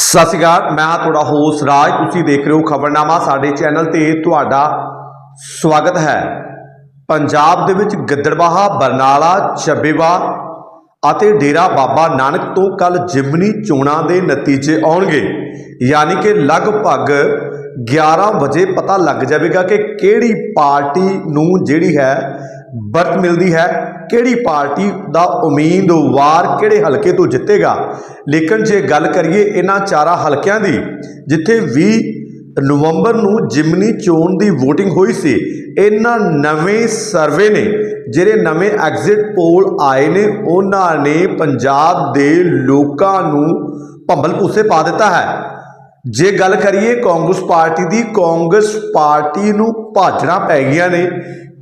ਸਤਿ ਸ਼੍ਰੀ ਅਕਾਲ, ਮੈਂ ਹਾਂ ਤੁਹਾਡਾ ਹੋਸਟ ਰਾਜ। ਤੁਸੀਂ ਦੇਖ ਰਹੇ ਹੋ ਖਬਰਨਾਮਾ ਸਾਡੇ ਚੈਨਲ ਤੇ ਤੁਹਾਡਾ ਸਵਾਗਤ ਹੈ। ਪੰਜਾਬ ਦੇ ਵਿੱਚ ਗਿੱਦੜਬਾਹਾ, ਬਰਨਾਲਾ ਚੱਬੇਵਾ ਅਤੇ ਡੇਰਾ ਬਾਬਾ ਨਾਨਕ ਤੋਂ ਕੱਲ ਜਿਮਨੀ ਚੋਣਾਂ ਦੇ ਨਤੀਜੇ ਆਉਣਗੇ। ਯਾਨੀ ਕਿ ਲਗਭਗ 11 ਵਜੇ ਪਤਾ ਲੱਗ ਜਾਵੇਗਾ ਕਿ ਕਿਹੜੀ ਪਾਰਟੀ ਨੂੰ ਜਿਹੜੀ ਹੈ ਬਰਤ ਮਿਲਦੀ ਹੈ। ਕਿਹੜੀ ਪਾਰਟੀ ਦਾ ਉਮੀਦਵਾਰ ਕਿਹੜੇ ਹਲਕੇ ਤੋਂ ਜਿੱਤੇਗਾ? ਲੇਕਿਨ ਜੇ ਗੱਲ ਕਰੀਏ ਇਹਨਾਂ ਚਾਰਾਂ ਹਲਕਿਆਂ ਦੀ, ਜਿੱਥੇ 20 ਨਵੰਬਰ ਨੂੰ ਜਿਮਨੀ ਚੋਣ ਦੀ VOTING ਹੋਈ ਸੀ, ਇਹਨਾਂ ਨਵੇਂ ਸਰਵੇ ਨੇ, ਜਿਹੜੇ ਨਵੇਂ ਐਗਜ਼ਿਟ ਪੋਲ ਆਏ ਨੇ, ਉਹਨਾਂ ਨੇ ਪੰਜਾਬ ਦੇ ਲੋਕਾਂ ਨੂੰ ਭੰਬਲ ਭੂਸੇ ਪਾ ਦਿੱਤਾ ਹੈ। ਜੇ ਗੱਲ ਕਰੀਏ ਕਾਂਗਰਸ ਪਾਰਟੀ ਦੀ, ਕਾਂਗਰਸ ਪਾਰਟੀ ਨੂੰ ਭਾਜਣਾ ਪੈ ਗਈਆਂ ਨੇ।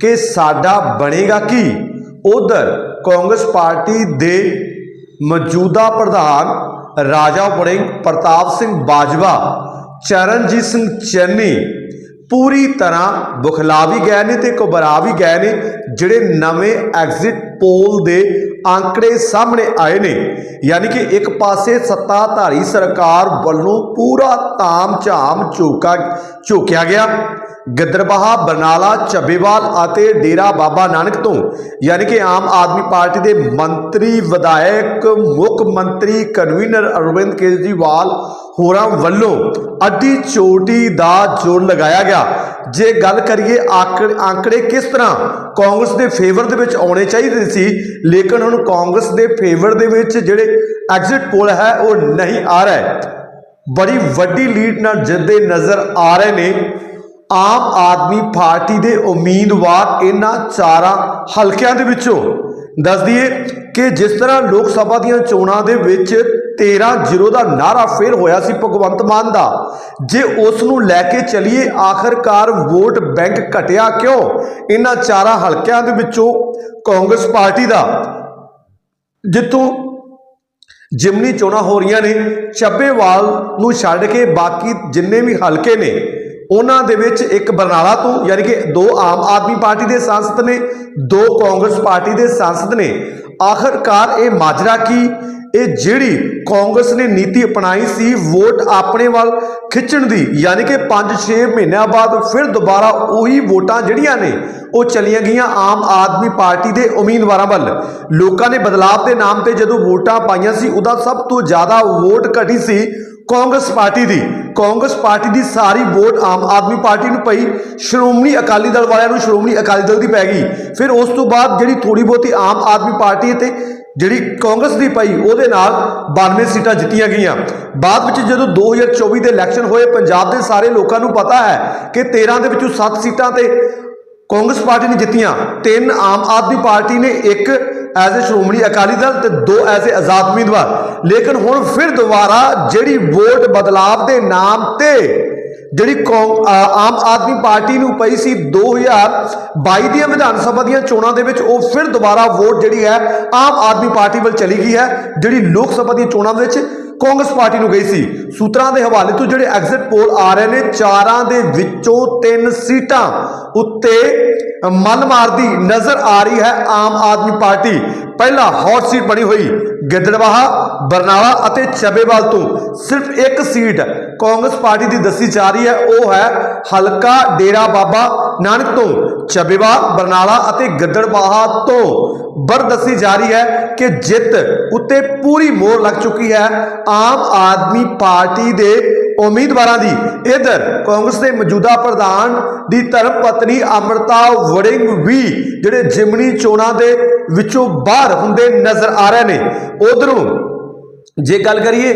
ਕਿ ਸਾਡਾ ਬਣੇਗਾ ਕੀ? ਉਧਰ ਕਾਂਗਰਸ ਪਾਰਟੀ ਦੇ ਮੌਜੂਦਾ ਪ੍ਰਧਾਨ ਰਾਜਾ ਵੜਿੰਗ ਪ੍ਰਤਾਪ ਸਿੰਘ ਬਾਜਵਾ, ਚਰਨਜੀਤ ਸਿੰਘ ਚੰਨੀ ਪੂਰੀ ਤਰ੍ਹਾਂ ਬੁਖਲਾ ਵੀ ਗਏ ਨੇ ਤੇ ਘਬਰਾ ਵੀ ਗਏ ਨੇ, ਜਿਹੜੇ ਨਵੇਂ ਐਗਜ਼ਿਟ ਪੋਲ ਦੇ ਅੰਕੜੇ ਸਾਹਮਣੇ ਆਏ ਨੇ। ਯਾਨੀ ਕਿ ਇੱਕ ਪਾਸੇ ਸੱਤਾਧਾਰੀ ਸਰਕਾਰ ਵੱਲੋਂ ਪੂਰਾ ਤਾਮ-ਝਾਮ ਝੋਕਾ, ਝੋਕਿਆ ਗਿਆ ਗਿੱਦੜਬਾਹਾ, ਬਰਨਾਲਾ ਚੱਬੇਵਾਲ ਅਤੇ ਡੇਰਾ ਬਾਬਾ ਨਾਨਕ ਤੋਂ ਯਾਨੀ ਕਿ ਆਮ ਆਦਮੀ ਪਾਰਟੀ ਦੇ ਮੰਤਰੀ, ਵਿਧਾਇਕ, ਮੁੱਖ ਮੰਤਰੀ ਕਨਵੀਨਰ ਅਰਵਿੰਦ ਕੇਜਰੀਵਾਲ ਹੋਰਾਂ ਵੱਲੋਂ ਅੱਡੀ ਚੋਟੀ ਦਾ ਜੋਰ ਲਗਾਇਆ ਗਿਆ। ਜੇ ਗੱਲ ਕਰੀਏ ਆਂਕੜੇ ਆਂਕੜੇ ਕਿਸ ਤਰ੍ਹਾਂ ਕਾਂਗਰਸ ਦੇ ਫੇਵਰ ਦੇ ਵਿੱਚ ਆਉਣੇ ਚਾਹੀਦੇ ਸੀ, ਲੇਕਿਨ ਹੁਣ ਕਾਂਗਰਸ ਦੇ ਫੇਵਰ ਦੇ ਵਿੱਚ ਜਿਹੜੇ ਐਗਜ਼ਿਟ ਪੋਲ ਹੈ, ਉਹ ਨਹੀਂ ਆ ਰਿਹਾ। ਬੜੀ ਵੱਡੀ ਲੀਡ ਨਾਲ ਜਿੱਦੇ ਨਜ਼ਰ ਆ ਰਹੇ ਨੇ। ਆਮ ਆਦਮੀ ਪਾਰਟੀ ਦੇ ਉਮੀਦਵਾਰ ਇਹਨਾਂ ਚਾਰਾਂ ਹਲਕਿਆਂ ਦੇ ਵਿੱਚੋਂ। ਦੱਸ ਦਈਏ ਕਿ ਜਿਸ ਤਰ੍ਹਾਂ ਲੋਕ ਸਭਾ ਦੀਆਂ ਚੋਣਾਂ ਦੇ ਵਿੱਚ 13-0 ਦਾ ਨਾਰਾ ਫੇਰ ਹੋਇਆ ਸੀ ਭਗਵੰਤ ਮਾਨ ਦਾ, ਜੇ ਉਸ ਨੂੰ ਲੈ ਕੇ ਚਲੀਏ ਆਖਰਕਾਰ ਵੋਟ ਬੈਂਕ ਘਟਿਆ ਕਿਉਂ? ਇਹਨਾਂ ਚਾਰਾਂ ਹਲਕਿਆਂ ਦੇ ਵਿੱਚੋਂ ਕਾਂਗਰਸ ਪਾਰਟੀ ਦਾ। ਜਿੱਥੋਂ ਜਿਮਨੀ ਚੋਣਾਂ ਹੋ ਰਹੀਆਂ ਨੇ ਚੱਬੇਵਾਲ ਨੂੰ ਛੱਡ ਕੇ ਬਾਕੀ ਜਿੰਨੇ ਵੀ ਹਲਕੇ ਨੇ ਉਹਨਾਂ ਦੇ ਵਿੱਚ ਇੱਕ ਬਰਨਾਲਾ ਤੋਂ ਯਾਨੀ ਕਿ ਦੋ ਆਮ ਆਦਮੀ ਪਾਰਟੀ ਦੇ ਸੰਸਦ ਨੇ, ਦੋ ਕਾਂਗਰਸ ਪਾਰਟੀ ਦੇ ਸੰਸਦ ਨੇ। ਆਖਰਕਾਰ ਇਹ ਮਾਜਰਾ ਕੀ? ਇਹ ਜਿਹੜੀ ਕਾਂਗਰਸ ਨੇ ਨੀਤੀ ਅਪਣਾਈ ਸੀ, ਵੋਟ ਆਪਣੇ ਵੱਲ ਖਿੱਚਣ ਦੀ, ਯਾਨੀ ਕਿ 5-6 ਮਹੀਨਿਆਂ ਬਾਅਦ ਫਿਰ ਦੁਬਾਰਾ ਉਹੀ ਵੋਟਾਂ ਜਿਹੜੀਆਂ ਨੇ, ਉਹ ਚਲੀਆਂ ਗਈਆਂ ਆਮ ਆਦਮੀ ਪਾਰਟੀ ਦੇ ਉਮੀਦਵਾਰਾਂ ਵੱਲ। ਲੋਕਾਂ ਨੇ ਬਦਲਾਵ ਦੇ ਨਾਮ ਤੇ ਜਦੋਂ ਵੋਟਾਂ ਪਾਈਆਂ ਸੀ, ਉਹਦਾ ਸਭ ਤੋਂ ਜ਼ਿਆਦਾ ਵੋਟ ਘਟੀ ਸੀ ਕਾਂਗਰਸ ਪਾਰਟੀ ਦੀ। ਕਾਂਗਰਸ ਪਾਰਟੀ ਦੀ ਸਾਰੀ ਵੋਟ ਆਮ ਆਦਮੀ ਪਾਰਟੀ ਨੂੰ ਪਈ, ਸ਼੍ਰੋਮਣੀ ਅਕਾਲੀ ਦਲ ਵਾਲਿਆਂ ਨੂੰ ਸ਼੍ਰੋਮਣੀ ਅਕਾਲੀ ਦਲ ਦੀ ਪੈ ਗਈ। ਫਿਰ ਉਸ ਤੋਂ ਬਾਅਦ ਜਿਹੜੀ ਥੋੜੀ ਬਹੁਤੀ ਆਮ ਆਦਮੀ ਪਾਰਟੀ ਤੇ ਜਿਹੜੀ ਕਾਂਗਰਸ ਦੀ ਪਈ, ਉਹਦੇ ਨਾਲ 92 ਸੀਟਾਂ ਜਿੱਤੀਆਂ ਗਈਆਂ। ਬਾਅਦ ਵਿੱਚ ਜਦੋਂ 2024 ਦੇ ਇਲੈਕਸ਼ਨ ਹੋਏ, ਪੰਜਾਬ ਦੇ ਸਾਰੇ ਲੋਕਾਂ ਨੂੰ ਪਤਾ ਹੈ ਕਿ 13 ਦੇ ਵਿੱਚੋਂ 7 ਸੀਟਾਂ ਤੇ ਕਾਂਗਰਸ ਪਾਰਟੀ ਨੇ ਜਿੱਤੀਆਂ। ਤਿੰਨ ਆਮ ਆਦਮੀ ਪਾਰਟੀ ਨੇ, ਇੱਕ ਐਜ਼ ਅ ਸ਼੍ਰੋਮਣੀ ਅਕਾਲੀ ਦਲ ਤੇ ਦੋ ਐਜ਼ ਅ ਆਜ਼ਾਦ ਉਮੀਦਵਾਰ। ਲੇਕਿਨ ਹੁਣ ਫਿਰ ਦੁਬਾਰਾ ਜਿਹੜੀ ਵੋਟ ਬਦਲਾਵ ਦੇ ਨਾਮ ਤੇ ਜਿਹੜੀ ਕੌਂ- ਆਮ ਆਦਮੀ ਪਾਰਟੀ ਨੂੰ ਪਈ ਸੀ 2022 ਦੀਆਂ ਵਿਧਾਨ ਸਭਾ ਦੀਆਂ ਚੋਣਾਂ ਦੇ ਵਿੱਚ, ਉਹ ਫਿਰ ਦੁਬਾਰਾ ਵੋਟ ਜਿਹੜੀ ਹੈ ਆਮ ਆਦਮੀ ਪਾਰਟੀ ਵੱਲ ਚਲੀ ਗਈ ਹੈ। ਜਿਹੜੀ ਲੋਕ ਸਭਾ ਦੀਆਂ ਚੋਣਾਂ ਦੇ ਵਿੱਚ ਕਾਂਗਰਸ ਪਾਰਟੀ ਨੂੰ ਗਈ ਸੀ। ਸੂਤਰਾਂ ਦੇ ਹਵਾਲੇ ਤੋਂ ਜਿਹੜੇ ਐਗਜ਼ਿਟ ਪੋਲ ਆ ਰਹੇ ਨੇ, ਚਾਰਾਂ ਦੇ ਵਿੱਚੋਂ ਤਿੰਨ ਸੀਟਾਂ ਉੱਤੇ ਮਨ ਮਾਰਦੀ ਨਜ਼ਰ ਆ ਰਹੀ ਹੈ ਆਮ ਆਦਮੀ ਪਾਰਟੀ। ਪਹਿਲਾ ਹੌਟ ਸੀਟ ਬਣੀ ਹੋਈ ਗਿੱਦੜਬਾਹਾ ਬਰਨਾਲਾ ਅਤੇ ਚਬੇਵਾਲ ਤੋਂ ਸਿਰਫ ਇੱਕ ਸੀਟ ਕਾਂਗਰਸ ਪਾਰਟੀ ਦੀ ਦੱਸੀ ਜਾ ਰਹੀ ਹੈ, ਉਹ ਹੈ ਹਲਕਾ ਡੇਰਾ ਬਾਬਾ ਨਾਨਕ ਤੋਂ ਚਬੇਵਾਲ ਬਰਨਾਲਾ ਅਤੇ ਗਿੱਦੜਬਾਹਾ ਤੋਂ। ਬਰ ਦੱਸੀ ਜਾ ਰਹੀ ਹੈ ਕਿ ਜਿੱਤ ਉੱਤੇ ਪੂਰੀ ਮੋਹਰ ਲੱਗ ਚੁੱਕੀ ਹੈ। ਆਮ ਆਦਮੀ ਪਾਰਟੀ ਦੇ ਉਮੀਦਵਾਰਾਂ ਦੀ। ਇਧਰ ਕਾਂਗਰਸ ਦੇ ਮੌਜੂਦਾ ਪ੍ਰਧਾਨ ਦੀ ਧਰਮ ਪਤਨੀ ਅਮਰਤਾ ਵੜਿੰਗ ਵੀ ਜਿਹੜੇ ਜਿਮਨੀ ਚੋਣਾਂ ਦੇ ਵਿੱਚੋਂ ਬਾਹਰ ਹੁੰਦੇ ਨਜ਼ਰ ਆ ਰਹੇ ਨੇ। ਉਧਰੋਂ ਜੇ ਗੱਲ ਕਰੀਏ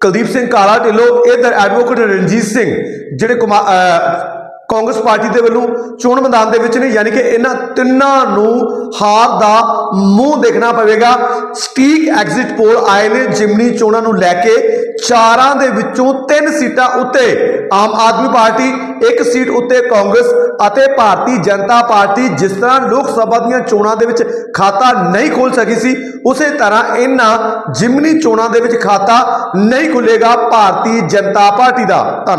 ਕੁਲਦੀਪ ਸਿੰਘ ਕਾਲਾ ਢਿੱਲੋਂ, ਇਧਰ ਐਡਵੋਕੇਟ ਰਣਜੀਤ ਸਿੰਘ, ਜਿਹੜੇ ਕੁਮਾ- ਕਾਂਗਰਸ ਪਾਰਟੀ ਦੇ ਵੱਲੋਂ ਚੋਣ ਮੈਦਾਨ ਦੇ ਵਿੱਚ ਨੇ, ਯਾਨੀ ਕਿ ਇਹਨਾਂ ਤਿੰਨਾਂ ਨੂੰ ਹਾਰ ਦਾ ਮੂੰਹ ਦੇਖਣਾ ਪਵੇਗਾ। ਸਟੀਕ ਐਗਜ਼ਿਟ ਪੋਲ ਆਏ ਨੇ, ਜਿਮਨੀ ਚੋਣਾਂ ਨੂੰ ਲੈ ਕੇ ਚਾਰਾਂ ਦੇ ਵਿੱਚੋਂ ਤਿੰਨ ਸੀਟਾਂ ਉੱਤੇ ਆਮ ਆਦਮੀ ਪਾਰਟੀ, ਇੱਕ ਸੀਟ ਉੱਤੇ ਕਾਂਗਰਸ ਅਤੇ ਭਾਰਤੀ ਜਨਤਾ ਪਾਰਟੀ, ਜਿਸ ਤਰ੍ਹਾਂ ਲੋਕ ਸਭਾ ਦੀਆਂ ਚੋਣਾਂ ਦੇ ਵਿੱਚ ਖਾਤਾ ਨਹੀਂ ਖੋਲ ਸਕੀ ਸੀ, ਉਸੇ ਤਰ੍ਹਾਂ ਇਹਨਾਂ ਜਿਮਨੀ ਚੋਣਾਂ ਦੇ ਵਿੱਚ ਖਾਤਾ ਨਹੀਂ ਖੁੱਲੇਗਾ ਭਾਰਤੀ ਜਨਤਾ ਪਾਰਟੀ ਦਾ ਧੰਨਵਾਦ।